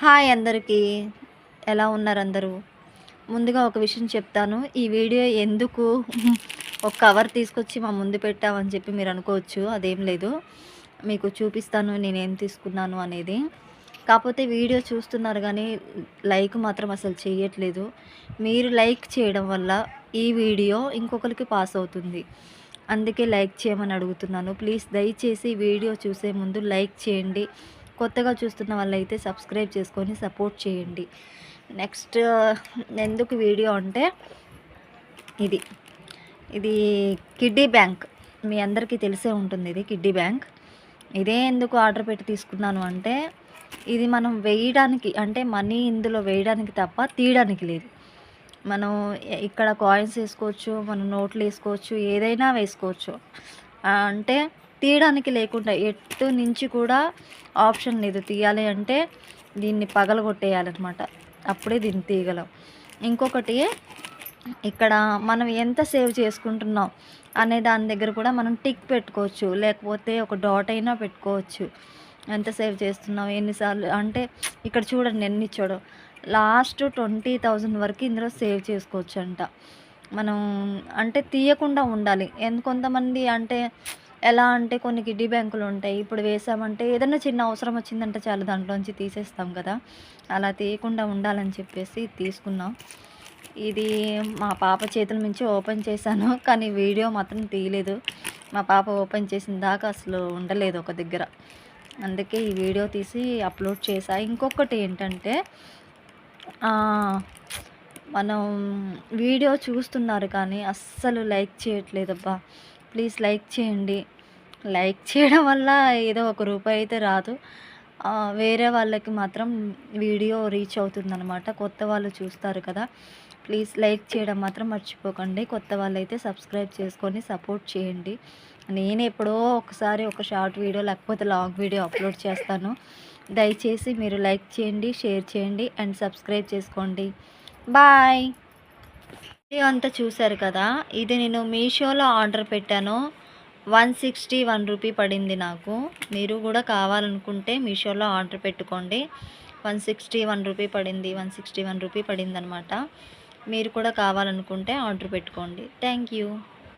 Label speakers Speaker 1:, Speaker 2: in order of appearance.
Speaker 1: Hi అందరికీ. ఎలా ఉన్నారు అందరూ? ముందుగా ఒక విషయం చెప్తాను. ఈ వీడియో ఎందుకు ఒక కవర్ తీసుకొచ్చి మా ముందు పెట్టామని చెప్పి మీరు అనుకోవచ్చు. అదేం లేదు. మీకు చూపిస్తాను నేను ఏం తీసుకున్నాను అనేది. కాకపోతే వీడియో చూస్తున్నారు కానీ లైక్ మాత్రం అసలు చేయట్లేదు మీరు లైక్ చేయడం వల్ల ఈ వీడియో ఇంకొకరికి పాస్ అవుతుంది. అందుకే లైక్ చేయమని అడుగుతున్నాను. ప్లీజ్ దయచేసి వీడియో చూసే ముందు లైక్ చేయండి. కొత్తగా చూస్తున్న వాళ్ళైతే సబ్స్క్రైబ్ చేసుకొని సపోర్ట్ చేయండి. నెక్స్ట్ ఎందుకు వీడియో అంటే ఇది. ఇది కిడ్డీ బ్యాంక్. మీ అందరికీ తెలిసే ఉంటుంది ఇది కిడ్డీ బ్యాంక్. ఇదే ఎందుకు ఆర్డర్ పెట్టి తీసుకున్నాను అంటే ఇది మనం వేయడానికి అంటే మనీ ఇందులో వేయడానికి తప్ప తీయడానికి లేదు. మనం ఇక్కడ కాయిన్స్ వేసుకోవచ్చు మనం నోట్లు వేసుకోవచ్చు ఏదైనా వేసుకోవచ్చు. అంటే తీయడానికి లేకుండా ఎటు నుంచి కూడా ఆప్షన్ లేదు. తీయాలి అంటే దీన్ని పగలగొట్టేయాలన్నమాట. అప్పుడే దీన్ని తీయగలం. ఇంకొకటి ఇక్కడ మనం ఎంత సేవ్ చేసుకుంటున్నాం అనే దాని దగ్గర కూడా మనం టిక్ పెట్టుకోవచ్చు. లేకపోతే ఒక డాట్ అయినా పెట్టుకోవచ్చు. ఎంత సేవ్ చేస్తున్నాం ఎన్నిసార్లు అంటే ఇక్కడ చూడండి ఎన్ని ఇచ్చాడో. లాస్ట్ ట్వంటీ థౌజండ్ వరకు ఇందులో సేవ్ చేసుకోవచ్చు అంట మనం అంటే తీయకుండా ఉండాలి. ఎందు కొంతమంది అంటే ఎలా అంటే కొన్ని కిడ్డీ బ్యాంకులు ఉంటాయి. ఇప్పుడు వేసామంటే ఏదైనా చిన్న అవసరం వచ్చిందంటే చాలా దాంట్లోంచి తీసేస్తాం కదా. అలా తీయకుండా ఉండాలని చెప్పేసి తీసుకున్నాం. ఇది మా పాప చేతుల నుంచి ఓపెన్ చేశాను. కానీ వీడియో మాత్రం తీయలేదు. మా పాప ఓపెన్ చేసిన దాకా అసలు ఉండలేదు ఒక దగ్గర. అందుకే ఈ వీడియో తీసి అప్లోడ్ చేశా. ఇంకొకటి ఏంటంటే మనం వీడియో చూస్తున్నారు కానీ అస్సలు లైక్ చేయట్లేదబ్బా. ప్లీజ్ లైక్ చేయండి. లైక్ చేయడం వల్ల ఏదో ఒక రూపాయి అయితే రాదు. వేరే వాళ్ళకి మాత్రం వీడియో రీచ్ అవుతుందన్నమాట. కొత్త వాళ్ళు చూస్తారు కదా. ప్లీజ్ లైక్ చేయడం మాత్రం మర్చిపోకండి. కొత్త వాళ్ళైతే సబ్స్క్రైబ్ చేసుకొని సపోర్ట్ చేయండి. నేను ఎప్పుడో ఒకసారి ఒక షార్ట్ వీడియో లేకపోతే లాంగ్ వీడియో అప్లోడ్ చేస్తాను. దయచేసి మీరు లైక్ చేయండి షేర్ చేయండి అండ్ సబ్స్క్రైబ్ చేసుకోండి. బాయ్. వీడియో అంతా చూశారు కదా? ఇది నేను మీషోలో ఆర్డర్ పెట్టాను. వన్ సిక్స్టీ వన్ రూపీ పడింది నాకు. మీరు కూడా కావాలనుకుంటే మీషోలో ఆర్డర్ పెట్టుకోండి. వన్ సిక్స్టీ వన్ రూపీ పడింది. వన్ సిక్స్టీ వన్ రూపీ పడింది అనమాట మీరు కూడా కావాలనుకుంటే ఆర్డర్ పెట్టుకోండి. Thank you.